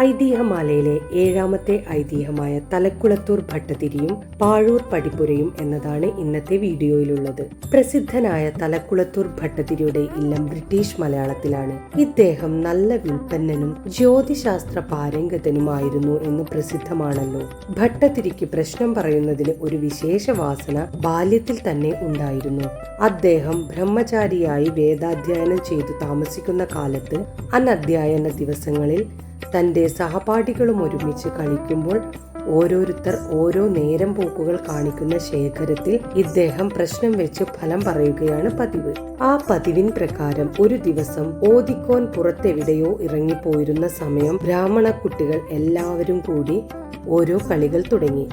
ഐതിഹ്യമാലയിലെ ഏഴാമത്തെ ഐതിഹ്യമായ തലക്കുളത്തൂർ ഭട്ടതിരിയും പാഴൂർ പടിപ്പുരയും എന്നതാണ് ഇന്നത്തെ വീഡിയോയിലുള്ളത്. പ്രസിദ്ധനായ തലക്കുളത്തൂർ ഭട്ടതിരിയുടെ ഇല്ലം ബ്രിട്ടീഷ് മലയാളത്തിലാണ്. ഇദ്ദേഹം നല്ല വിൽപ്പന്നനും ജ്യോതിശാസ്ത്ര പാരംഗതനുമായിരുന്നു എന്ന് പ്രസിദ്ധമാണല്ലോ. ഭട്ടതിരിക്ക് പ്രശ്നം പറയുന്നതിന് ഒരു വിശേഷ വാസന ബാല്യത്തിൽ തന്നെ ഉണ്ടായിരുന്നു. അദ്ദേഹം ബ്രഹ്മചാരിയായി വേദാധ്യയനം ചെയ്തു താമസിക്കുന്ന കാലത്ത് അനധ്യയന ദിവസങ്ങളിൽ തന്റെ സഹപാഠികളും ഒരുമിച്ച് കളിക്കുമ്പോൾ ഓരോരുത്തർ ഓരോ നേരം പോക്കുകൾ കാണിക്കുന്ന ശേഖരത്തിൽ ഇദ്ദേഹം പ്രശ്നം വെച്ച് ഫലം പറയുകയാണ് പതിവ്. ആ പതിവിൻ പ്രകാരം ഒരു ദിവസം ഓദിക്കോൻ പുറത്തെവിടെയോ ഇറങ്ങിപ്പോയിരുന്ന സമയം ബ്രാഹ്മണ കുട്ടികൾ എല്ലാവരും കൂടി ഓരോ കളികൾ തുടങ്ങി.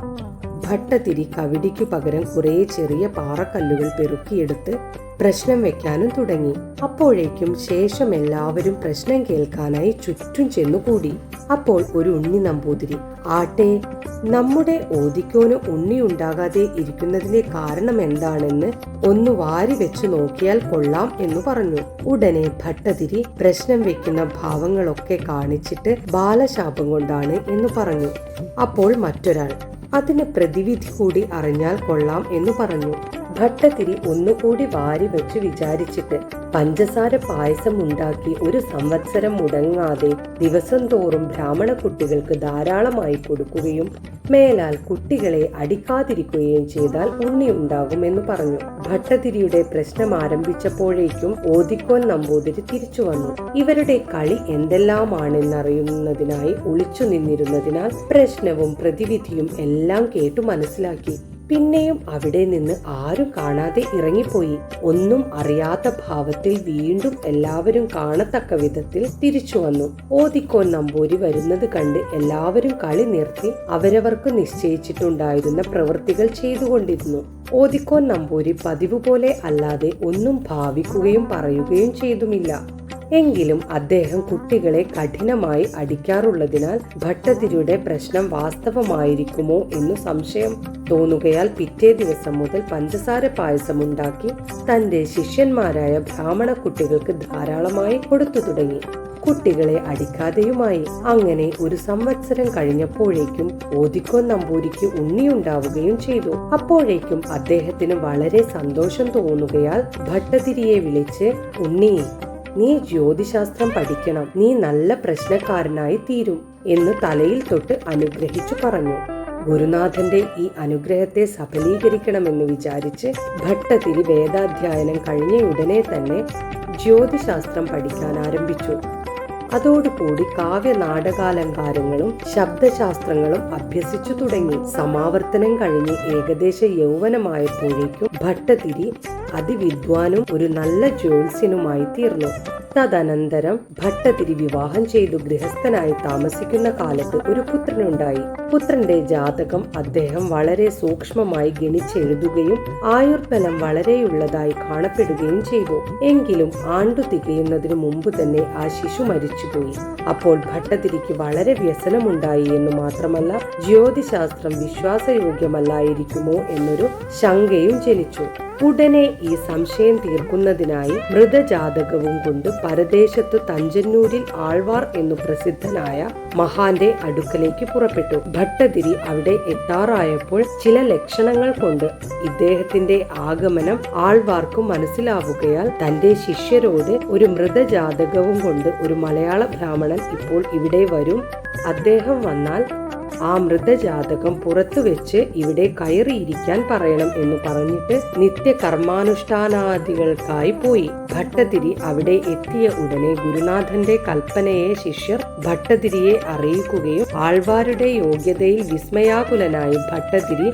ഭട്ടതിരി കവിടിക്കു പകരം കുറേ ചെറിയ പാറക്കല്ലുകൾ പെറുക്കിയെടുത്ത് പ്രശ്നം വെക്കാനും തുടങ്ങി. അപ്പോഴേക്കും ശേഷം എല്ലാവരും പ്രശ്നം കേൾക്കാനായി ചുറ്റും ചെന്നുകൂടി. അപ്പോൾ ഒരു ഉണ്ണി നമ്പൂതിരി ആട്ടെ നമ്മുടെ ഓദിക്കോന് ഉണ്ണി ഉണ്ടാകാതെ ഇരിക്കുന്നതിന്റെ കാരണം എന്താണെന്ന് ഒന്ന് വാരി വെച്ച് നോക്കിയാൽ കൊള്ളാം എന്ന് പറഞ്ഞു. ഉടനെ ഭട്ടതിരി പ്രശ്നം വെക്കുന്ന ഭാവങ്ങളൊക്കെ കാണിച്ചിട്ട് ബാലശാപം കൊണ്ടാണ് എന്ന് പറഞ്ഞു. അപ്പോൾ മറ്റൊരാൾ അതിന് പ്രതിവിധി കൂടി അറിഞ്ഞാൽ കൊള്ളാം എന്ന് പറഞ്ഞു. ഭട്ടതിരി ഒന്നുകൂടി വാരി വെച്ച് വിചാരിച്ചിട്ട് പഞ്ചസാര പായസം ഉണ്ടാക്കി ഒരു സംവത്സരം മുടങ്ങാതെ ദിവസം തോറും ബ്രാഹ്മണ കുട്ടികൾക്ക് ധാരാളമായി കൊടുക്കുകയും മേലാൽ കുട്ടികളെ അടിക്കാതിരിക്കുകയും ചെയ്താൽ ഉണ്ണി ഉണ്ടാകുമെന്ന് പറഞ്ഞു. ഭട്ടതിരിയുടെ പ്രശ്നം ആരംഭിച്ചപ്പോഴേക്കും ഓദിക്കോൻ നമ്പൂതിരി തിരിച്ചു വന്നു. ഇവരുടെ കളി എന്തെല്ലാമാണെന്നറിയുന്നതിനായി ഒളിച്ചു നിന്നിരുന്നതിനാൽ പ്രശ്നവും പ്രതിവിധിയും എല്ലാം കേട്ടു മനസ്സിലാക്കി. പിന്നെയും അവിടെ നിന്ന് ആരും കാണാതെ ഇറങ്ങിപ്പോയി. ഒന്നും അറിയാത്ത ഭാവത്തിൽ വീണ്ടും എല്ലാവരും കാണത്തക്ക വിധത്തിൽ തിരിച്ചു വന്നു. ഓദിക്കോൻ നമ്പൂരി വരുന്നത് കണ്ട് എല്ലാവരും കളി നിർത്തി അവരവർക്ക് നിശ്ചയിച്ചിട്ടുണ്ടായിരുന്ന പ്രവൃത്തികൾ ചെയ്തുകൊണ്ടിരുന്നു. ഓദിക്കോൻ നമ്പൂരി പതിവ് പോലെ അല്ലാതെ ഒന്നും ഭാവിക്കുകയും പറയുകയും ചെയ്തുമില്ല. എങ്കിലും അദ്ദേഹം കുട്ടികളെ കഠിനമായി അടിക്കാറുള്ളതിനാൽ ഭട്ടതിരിയുടെ പ്രശ്നം വാസ്തവമായിരിക്കുമോ എന്ന് സംശയം തോന്നുകയാൽ പിറ്റേ ദിവസം മുതൽ പഞ്ചസാര പായസം ഉണ്ടാക്കി തന്റെ ശിഷ്യന്മാരായ ബ്രാഹ്മണ കുട്ടികൾക്ക് ധാരാളമായി കൊടുത്തു തുടങ്ങി. കുട്ടികളെ അടിക്കാതെയുമായി. അങ്ങനെ ഒരു സംവത്സരം കഴിഞ്ഞപ്പോഴേക്കും ഓദിക്കോൻ നമ്പൂരിക്ക് ഉണ്ണിയുണ്ടാവുകയും ചെയ്തു. അപ്പോഴേക്കും അദ്ദേഹത്തിന് വളരെ സന്തോഷം തോന്നുകയാൽ ഭട്ടതിരിയെ വിളിച്ച് ഉണ്ണി നീ ജ്യോതിശാസ്ത്രം പഠിക്കണം. നീ നല്ല പ്രശ്നക്കാരനായി തീരും എന്ന് തലയിൽ തൊട്ട് അനുഗ്രഹിച്ചു പറഞ്ഞു. ഗുരുനാഥന്റെ ഈ അനുഗ്രഹത്തെ സഫലീകരിക്കണമെന്ന് വിചാരിച്ച് ഭട്ടതിരി വേദാധ്യയനം കഴിഞ്ഞ ഉടനെ തന്നെ ജ്യോതിശാസ്ത്രം പഠിക്കാൻ ആരംഭിച്ചു. അതോടുകൂടി കാവ്യ നാടകാലങ്കാരങ്ങളും ശബ്ദശാസ്ത്രങ്ങളും അഭ്യസിച്ചു തുടങ്ങി. സമാവർത്തനം കഴിഞ്ഞ് ഏകദേശ യൗവനമായപ്പോഴേക്കും ഭട്ടതിരി അതിവിദ്വാനും ഒരു നല്ല ജ്യോത്സ്യനുമായി തീർന്നു തദനന്തരം ഭട്ടതിരി വിവാഹം ചെയ്തു ഗൃഹസ്ഥനായി താമസിക്കുന്ന കാലത്ത് ഒരു പുത്രനുണ്ടായി. പുത്രന്റെ ജാതകം അദ്ദേഹം വളരെ സൂക്ഷ്മമായി ഗണിച്ചെഴുതുകയും ആയുർബലം വളരെയുള്ളതായി കാണപ്പെടുകയും ചെയ്തു. എങ്കിലും ആണ്ടു തികയുന്നതിനു മുമ്പ് തന്നെ ആ ശിശു മരിച്ചുപോയി. അപ്പോൾ ഭട്ടതിരിക്ക് വളരെ വ്യസനമുണ്ടായി എന്ന് മാത്രമല്ല ജ്യോതിശാസ്ത്രം വിശ്വാസയോഗ്യമല്ലായിരിക്കുമോ എന്നൊരു ശങ്കയും ജനിച്ചു. ഉടനെ ഈ സംശയം തീർക്കുന്നതിനായി മൃതജാതകവും കൊണ്ട് പരദേശത്ത് തഞ്ചന്നൂരിൽ ആൾവാർ എന്നു പ്രസിദ്ധനായ മഹാന്റെ അടുക്കലേക്ക് പുറപ്പെട്ടു. ഭട്ടതിരി അവിടെ എത്താറായപ്പോൾ ചില ലക്ഷണങ്ങൾ കൊണ്ട് ഇദ്ദേഹത്തിന്റെ ആഗമനം ആൾവാർക്ക് മനസ്സിലാവുകയാൽ തന്റെ ശിഷ്യരോട് ഒരു മൃതജാതകവും കൊണ്ട് ഒരു മലയാള ബ്രാഹ്മണൻ ഇപ്പോൾ ഇവിടെ വരും. അദ്ദേഹം വന്നാൽ ആ മൃതജാതകം പുറത്തു വെച്ച് ഇവിടെ കയറിയിരിക്കാൻ പറയണം എന്ന് പറഞ്ഞിട്ട് നിത്യ കർമാനുഷ്ഠാനാദികൾക്കായി പോയി. ഭട്ടതിരി അവിടെ എത്തിയ ഉടനെ ഗുരുനാഥന്റെ കൽപ്പനയെ ശിഷ്യർ ഭട്ടതിരിയെ അറിയിക്കുകയും ആൾവാരുടെ യോഗ്യതയിൽ വിസ്മയാകുലനായി ഭട്ടതിരി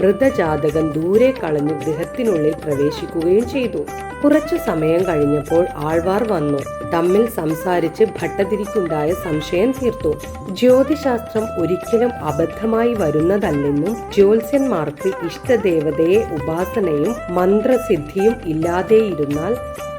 മൃതജാതകം ദൂരെ കളഞ്ഞ് ഗൃഹത്തിനുള്ളിൽ പ്രവേശിക്കുകയും ചെയ്തു. കുറച്ചു സമയം കഴിഞ്ഞപ്പോൾ ആൾവാർ വന്നു. തമ്മിൽ സംസാരിച്ച് ഭട്ടതിരിക്കുണ്ടായ സംശയം തീർത്തു. ജ്യോതിശാസ്ത്രം ഒരിക്കലും അബദ്ധമായി വരുന്നതല്ലെന്നും ജ്യോത്സ്യന്മാർക്ക് ഇഷ്ടദേവതയെ ഉപാസനയും മന്ത്രസിദ്ധിയും ഇല്ലാതെയിരുന്നാൽ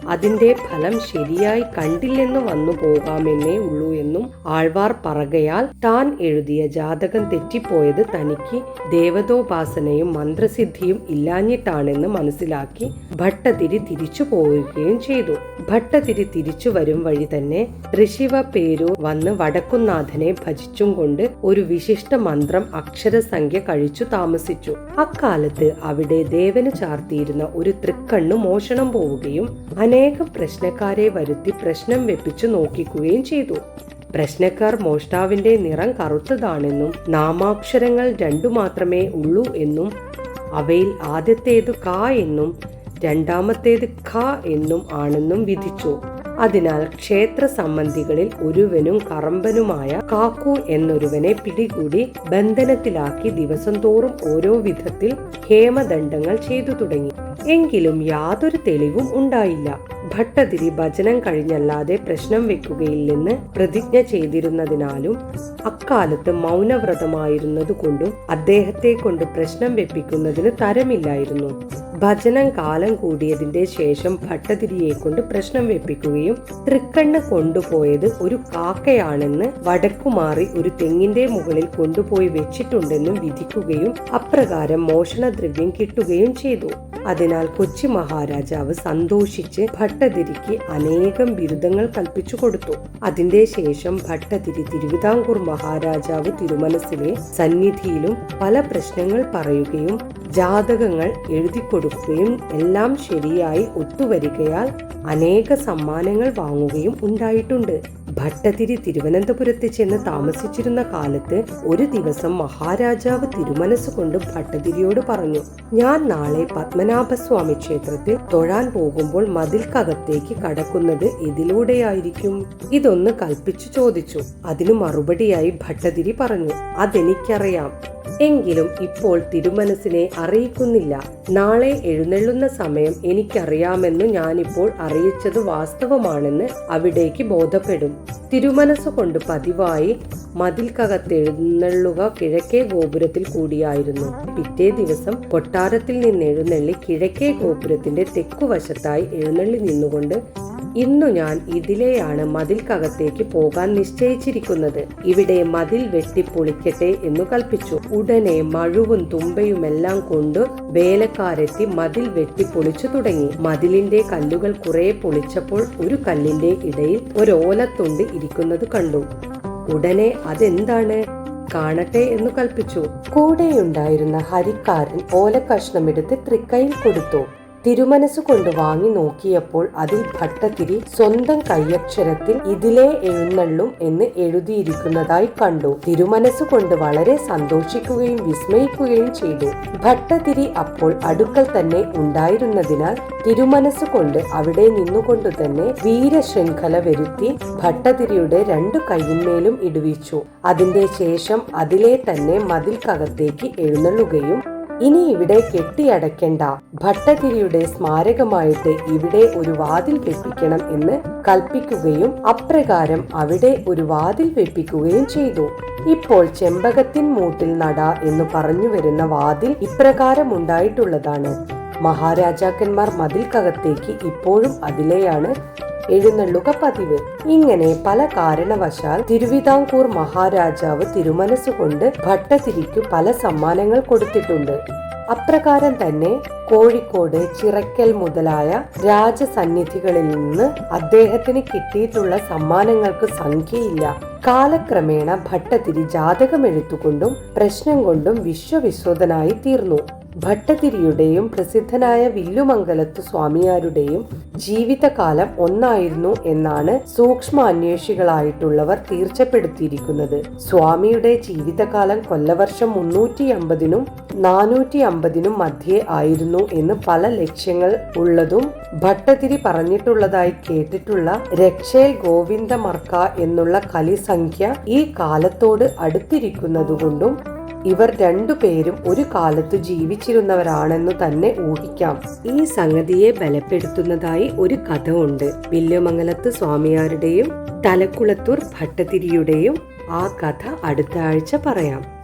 അതിന്റെ ഫലം ശരിയായി കണ്ടില്ലെന്ന് വന്നു പോകാമെന്നേ ഉള്ളൂ എന്നും ആൾവാർ പറകയാൽ താൻ എഴുതിയ ജാതകം തെറ്റിപ്പോയത് തനിക്ക് ദേവതോപാസനയും മന്ത്രസിദ്ധിയും ഇല്ലാഞ്ഞിട്ടാണെന്ന് മനസ്സിലാക്കി ഭട്ടതിരി തിരിച്ചു പോവുകയും ചെയ്തു. ഭട്ടതിരി തിരിച്ചു വരും വഴി തന്നെ ഋഷിവ പേരു വന്ന് വടക്കുന്നാഥനെ ഭജിച്ചും കൊണ്ട് ഒരു വിശിഷ്ട മന്ത്രം അക്ഷരസംഖ്യ കഴിച്ചു താമസിച്ചു. അക്കാലത്ത് അവിടെ ദേവന് ചാർത്തിയിരുന്ന ഒരു തൃക്കണ്ണു മോഷണം പോവുകയും അനേകം പ്രശ്നക്കാരെ വരുത്തി പ്രശ്നം വെപ്പിച്ചു നോക്കിക്കുകയും ചെയ്തു. പ്രശ്നക്കാർ മോഷ്ടാവിന്റെ നിറം കറുത്തതാണെന്നും നാമാക്ഷരങ്ങൾ രണ്ടു മാത്രമേ ഉള്ളൂ എന്നും അവയിൽ ആദ്യത്തേത് ക എന്നും രണ്ടാമത്തേത് ഖ എന്നും ആണെന്നും വിധിച്ചു. അതിനാൽ ക്ഷേത്ര സംബന്ധികളിൽ ഒരുവനും കറമ്പനുമായ കാക്കു എന്നൊരുവനെ പിടികൂടി ബന്ധനത്തിലാക്കി ദിവസം തോറും ഓരോ വിധത്തിൽ ഹേമദണ്ഡങ്ങൾ ചെയ്തു തുടങ്ങി. എങ്കിലും യാതൊരു തെളിവും ഉണ്ടായില്ല. ഭട്ടതിരി ഭജനം കഴിഞ്ഞല്ലാതെ പ്രശ്നം വെക്കുകയില്ലെന്ന് പ്രതിജ്ഞ ചെയ്തിരുന്നതിനാലും അക്കാലത്ത് മൗനവ്രതമായിരുന്നതുകൊണ്ടും അദ്ദേഹത്തെ കൊണ്ട് പ്രശ്നം വെപ്പിക്കുന്നതിന് തരമില്ലായിരുന്നു. ഭജനം കാലം കൂടിയതിന്റെ ശേഷം ഭട്ടതിരിയെ കൊണ്ട് പ്രശ്നം വെപ്പിക്കുകയും തൃക്കണ്ണ് കൊണ്ടുപോയത് ഒരു കാക്കയാണെന്ന് വടക്കുമാറി ഒരു തെങ്ങിന്റെ മുകളിൽ കൊണ്ടുപോയി വെച്ചിട്ടുണ്ടെന്നും വിധിക്കുകയും അപ്രകാരം മോഷണദ്രവ്യം കിട്ടുകയും ചെയ്തു. അതിനാൽ കൊച്ചി മഹാരാജാവ് സന്തോഷിച്ച് ഭട്ടതിരിക്ക് അനേകം ബിരുദങ്ങൾ കൽപ്പിച്ചു കൊടുത്തു. അതിന്റെ ശേഷം ഭട്ടതിരി തിരുവിതാംകൂർ മഹാരാജാവ് തിരുമനസിലെ സന്നിധിയിലും പല പ്രശ്നങ്ങൾ പറയുകയും ജാതകങ്ങൾ എഴുതി കൊടുക്കുകയും എല്ലാം ശരിയായി ഒത്തുവരികയാൽ അനേക സമ്മാനങ്ങൾ വാങ്ങുകയും ഉണ്ടായിട്ടുണ്ട്. ഭട്ടതിരി തിരുവനന്തപുരത്ത് ചെന്ന് താമസിച്ചിരുന്ന കാലത്ത് ഒരു ദിവസം മഹാരാജാവ് തിരുമനസ് കൊണ്ട് ഭട്ടതിരിയോട് പറഞ്ഞു ഞാൻ നാളെ പത്മനാഭസ്വാമി ക്ഷേത്രത്തിൽ തൊഴാൻ പോകുമ്പോൾ മതിൽക്കകത്തേക്ക് കടക്കുന്നത് ഇതിലൂടെയായിരിക്കും. ഇതൊന്ന് കൽപ്പിച്ചു ചോദിച്ചു. അതിനു മറുപടിയായി ഭട്ടതിരി പറഞ്ഞു അതെനിക്കറിയാം. എങ്കിലും ഇപ്പോൾ തിരുമനസിനെ അറിയിക്കുന്നില്ല. നാളെ എഴുന്നള്ളുന്ന സമയം എനിക്കറിയാമെന്ന് ഞാനിപ്പോൾ അറിയിച്ചത് വാസ്തവമാണെന്ന് അവിടേക്ക് ബോധപ്പെടും. തിരുമനസ്സുകൊണ്ട് പതിവായി മതിൽക്കകത്ത് എഴുന്നള്ളുക കിഴക്കേ ഗോപുരത്തിൽ കൂടിയായിരുന്നു. പിറ്റേ ദിവസം കൊട്ടാരത്തിൽ നിന്ന് എഴുന്നള്ളി കിഴക്കേ ഗോപുരത്തിന്റെ തെക്കുവശത്തായി എഴുന്നള്ളി നിന്നുകൊണ്ട് ഇന്നു ഞാൻ ഇതിലെയാണ് മതിൽക്കകത്തേക്ക് പോകാൻ നിശ്ചയിച്ചിരിക്കുന്നത്. ഇവിടെ മതിൽ വെട്ടിപ്പൊളിക്കട്ടെ എന്നു കൽപ്പിച്ചു. ഉടനെ മഴുവും തുമ്പയുമെല്ലാം കൊണ്ട് വേലക്കാരെത്തി മതിൽ വെട്ടിപ്പൊളിച്ചു തുടങ്ങി. മതിലിന്റെ കല്ലുകൾ കുറെ പൊളിച്ചപ്പോൾ ഒരു കല്ലിന്റെ ഇടയിൽ ഒരോലത്തുണ്ട് ഇരിക്കുന്നത് കണ്ടു. ഉടനെ അതെന്താണ്? കാണട്ടെ എന്ന് കൽപ്പിച്ചു. കൂടെയുണ്ടായിരുന്ന ഹരിക്കാരൻ ഓലക്കഷ്ണമെടുത്ത് തൃക്കൈയിൽ കൊടുത്തു. തിരുമനസ് കൊണ്ട് വാങ്ങി നോക്കിയപ്പോൾ അതിൽ ഭട്ടതിരി സ്വന്തം കയ്യക്ഷരത്തിൽ ഇതിലേ എഴുന്നള്ളും എന്ന് എഴുതിയിരിക്കുന്നതായി കണ്ടു. തിരുമനസ് കൊണ്ട് വളരെ സന്തോഷിക്കുകയും വിസ്മയിക്കുകയും ചെയ്തു. ഭട്ടതിരി അപ്പോൾ അടുക്കൽ തന്നെ ഉണ്ടായിരുന്നതിനാൽ തിരുമനസ് കൊണ്ട് അവിടെ നിന്നുകൊണ്ട് തന്നെ വീരശൃംഖല വരുത്തി ഭട്ടതിരിയുടെ രണ്ടു കൈയിന്മേലും ഇടുവിച്ചു. അതിന്റെ ശേഷം അതിലെ തന്നെ മതിൽക്കകത്തേക്ക് എഴുന്നള്ളുകയും ഇനി ഇവിടെ കെട്ടിയടയ്ക്കേണ്ട. ഭട്ടതിരിയുടെ സ്മാരകമായിട്ട് ഇവിടെ ഒരു വാതിൽ വെപ്പിക്കണം എന്ന് കൽപ്പിക്കുകയും അപ്രകാരം അവിടെ ഒരു വാതിൽ വെപ്പിക്കുകയും ചെയ്തു. ഇപ്പോൾ ചെമ്പകത്തിൻ മൂട്ടിൽ നട എന്ന് പറഞ്ഞു വരുന്ന വാതിൽ ഇപ്രകാരം ഉണ്ടായിട്ടുള്ളതാണ്. മഹാരാജാക്കന്മാർ മതിൽക്കകത്തേക്ക് ഇപ്പോഴും അതിലെയാണ് എഴുന്നള്ളുക പതിവ് ഇങ്ങനെ പല കാരണവശാൽ തിരുവിതാംകൂർ മഹാരാജാവ് തിരുമനസ്സുകൊണ്ട് ഭട്ടതിരിക്കു പല സമ്മാനങ്ങൾ കൊടുത്തിട്ടുണ്ട്. അപ്രകാരം തന്നെ കോഴിക്കോട് ചിറക്കൽ മുതലായ രാജസന്നിധികളിൽ നിന്ന് അദ്ദേഹത്തിന് കിട്ടിയിട്ടുള്ള സമ്മാനങ്ങൾക്ക് സംഖ്യയില്ല. കാലക്രമേണ ഭട്ടതിരി ജാതകം എഴുത്തുകൊണ്ടും പ്രശ്നം കൊണ്ടും വിശ്വവിശ്വതനായി തീർന്നു. ഭട്ടതിരിയുടെയും പ്രസിദ്ധനായ വില്ലുമംഗലത്തു സ്വാമിയാരുടെയും ജീവിതകാലം ഒന്നായിരുന്നു എന്നാണ് സൂക്ഷ്മ അന്വേഷികളായിട്ടുള്ളവർ തീർച്ചപ്പെടുത്തിയിരിക്കുന്നത്. സ്വാമിയുടെ ജീവിതകാലം കൊല്ലവർഷം മുന്നൂറ്റി അമ്പതിനും നാനൂറ്റി അമ്പതിനും മധ്യേ ആയിരുന്നു എന്ന് പല ലക്ഷ്യങ്ങൾ ഉള്ളതും ഭട്ടതിരി പറഞ്ഞിട്ടുള്ളതായി കേട്ടിട്ടുള്ള രക്ഷേൽ ഗോവിന്ദമർക്ക എന്നുള്ള കലിസംഖ്യ ഈ കാലത്തോട് അടുത്തിരിക്കുന്നതുകൊണ്ടും ഇവർ രണ്ടുപേരും ഒരു കാലത്ത് ജീവിച്ചിരുന്നവരാണെന്ന് തന്നെ ഊഹിക്കാം. ഈ സംഗതിയെ ബലപ്പെടുത്തുന്നതായി ഒരു കഥ ഉണ്ട് വില്യമംഗലത്ത് സ്വാമിയാരുടെയും തലക്കുളത്തൂർ ഭട്ടതിരിയുടെയും ആ കഥ അടുത്ത ആഴ്ച പറയാം.